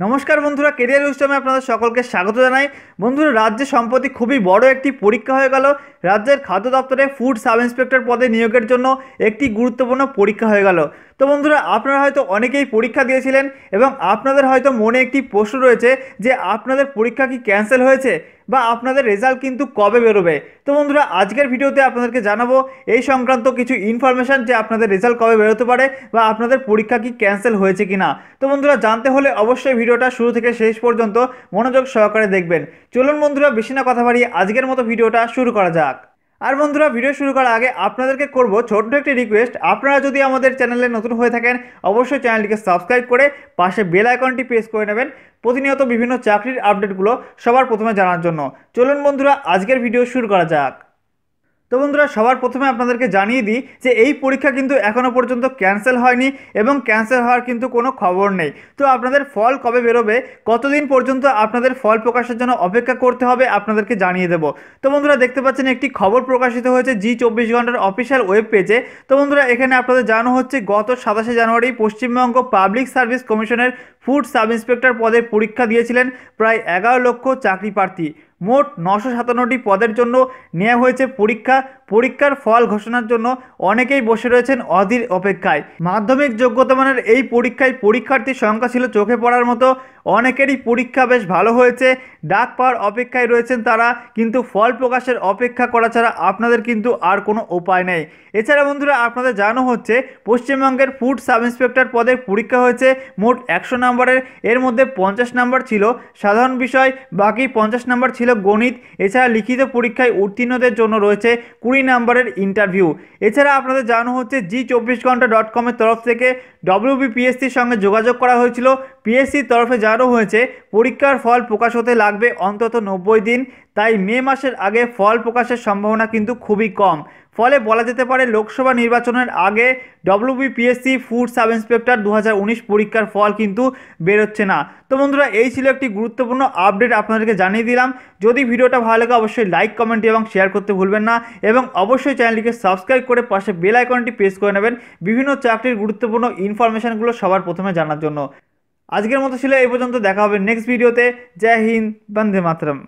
নমস্কার বন্ধুরা কেরিয়ার উৎসবে আপনাদের সকলকে স্বাগত জানাই। বন্ধুরা, রাজ্যে সম্প্রতি খুবই বড় একটি পরীক্ষা হয়ে গেল। রাজ্যের খাদ্য দপ্তরে ফুড সাব ইন্সপেক্টর পদে নিয়োগের জন্য একটি গুরুত্বপূর্ণ পরীক্ষা হয়ে গেল। তো বন্ধুরা, আপনারা হয়তো অনেকেই পরীক্ষা দিয়েছিলেন এবং আপনাদের হয়তো মনে একটি প্রশ্ন রয়েছে যে আপনাদের পরীক্ষা কি ক্যান্সেল হয়েছে? বা আপনাদের রেজাল্ট কিন্তু কবে বেরোবে? তো বন্ধুরা, আজকের ভিডিওতে আপনাদেরকে জানাব, এই সংক্রান্ত কিছু ইনফরমেশান যে আপনাদের রেজাল্ট কবে বেরোতে পারে বা আপনাদের পরীক্ষা কি ক্যান্সেল হয়েছে কি না তো বন্ধুরা, জানতে হলে অবশ্যই ভিডিওটা শুরু থেকে শেষ পর্যন্ত মনোযোগ সহকারে দেখবেন। চলুন বন্ধুরা, বেশি না কথা বাড়িয়ে আজকের মতো ভিডিওটা শুরু করা যাক। আর বন্ধুরা, ভিডিও শুরু করার আগে আপনাদেরকে করব ছোট্ট একটি রিকোয়েস্ট আপনারা যদি আমাদের চ্যানেলে নতুন হয়ে থাকেন, অবশ্যই চ্যানেলটিকে সাবস্ক্রাইব করে পাশে বেল আইকনটি প্রেস করে নেবেন। প্রতিনিয়ত বিভিন্ন চাকরির আপডেটগুলো সবার প্রথমে জানার জন্য। চলুন বন্ধুরা, আজকের ভিডিও শুরু করা যাক। তো বন্ধুরা, সবার প্রথমে আপনাদেরকে জানিয়ে দিই যে এই পরীক্ষা কিন্তু এখনও পর্যন্ত ক্যান্সেল হয়নি এবং ক্যান্সেল হওয়ার কিন্তু কোনো খবর নেই। তো আপনাদের ফল কবে বেরোবে, কতদিন পর্যন্ত আপনাদের ফল প্রকাশের জন্য অপেক্ষা করতে হবে আপনাদেরকে জানিয়ে দেবো। তো বন্ধুরা, দেখতে পাচ্ছেন একটি খবর প্রকাশিত হয়েছে জি চব্বিশ ঘণ্টার অফিসিয়াল ওয়েব পেজে। তো বন্ধুরা, এখানে আপনাদের জানানো হচ্ছে, গত সাতাশে জানুয়ারি পশ্চিমবঙ্গ পাবলিক সার্ভিস কমিশনের ফুড সাব ইন্সপেক্টর পদে পরীক্ষা দিয়েছিলেন প্রায় এগারো লক্ষ চাকরি প্রার্থী। মোট নশো সাতান্নটি পদের জন্য নেওয়া হয়েছে পরীক্ষা পরীক্ষার ফল ঘোষণার জন্য অনেকেই বসে রয়েছেন অধীর অপেক্ষায়। মাধ্যমিক যোগ্যতা মানের এই পরীক্ষায় পরীক্ষার্থীর সংখ্যা ছিল চোখে পড়ার মতো। অনেকেরই পরীক্ষা বেশ ভালো হয়েছে। ডাক পাওয়ার অপেক্ষায় রয়েছেন তারা, কিন্তু ফল প্রকাশের অপেক্ষা করা ছাড়া আপনাদের কিন্তু আর কোনো উপায় নেই। এছাড়া বন্ধুরা, আপনাদের জানানো হচ্ছে, পশ্চিমবঙ্গের ফুড সাব ইন্সপেক্টর পদের পরীক্ষা হয়েছে। মোট একশো নম্বরের, এর মধ্যে পঞ্চাশ নম্বর ছিল সাধারণ বিষয়, বাকি পঞ্চাশ নম্বর ছিল গণিত। এছাড়া লিখিত পরীক্ষায় উত্তীর্ণদের জন্য রয়েছে কুড়ি নম্বরের ইন্টারভিউ এছাড়া আপনাদের জানানো হচ্ছে জি চব্বিশ ঘণ্টা ডট কমের তরফ থেকে ডব্লিউবিপিএসসির সঙ্গে যোগাযোগ করা হয়েছিল। পিএসসির তরফে জানানো হয়েছে, পরীক্ষার ফল প্রকাশ হতে লাগবে অন্তত নব্বই দিন। তাই মে মাসের আগে ফল প্রকাশের সম্ভাবনা কিন্তু খুবই কম। ফলে বলা যেতে পারে লোকসভা নির্বাচনের আগে ডব্লিউবিপিএসসি ফুড সাব ইন্সপেক্টর দু হাজার উনিশ পরীক্ষার ফল কিন্তু বেরোচ্ছে না। তো বন্ধুরা, এই ছিল একটি গুরুত্বপূর্ণ আপডেট আপনাদেরকে জানিয়ে দিলাম। যদি ভিডিওটা ভালো লাগে, অবশ্যই লাইক, কমেন্ট এবং শেয়ার করতে ভুলবেন না এবং অবশ্যই চ্যানেলটিকে সাবস্ক্রাইব করে পাশে বেল আইকনটি প্রেস করে নেবেন বিভিন্ন চাকরির গুরুত্বপূর্ণ ইনফরমেশানগুলো সবার প্রথমে জানার জন্য। আজকের মতো ছিল এই পর্যন্ত, দেখা হবে নেক্সট ভিডিওতে। জয় হিন্দ, বন্দে মাতরম।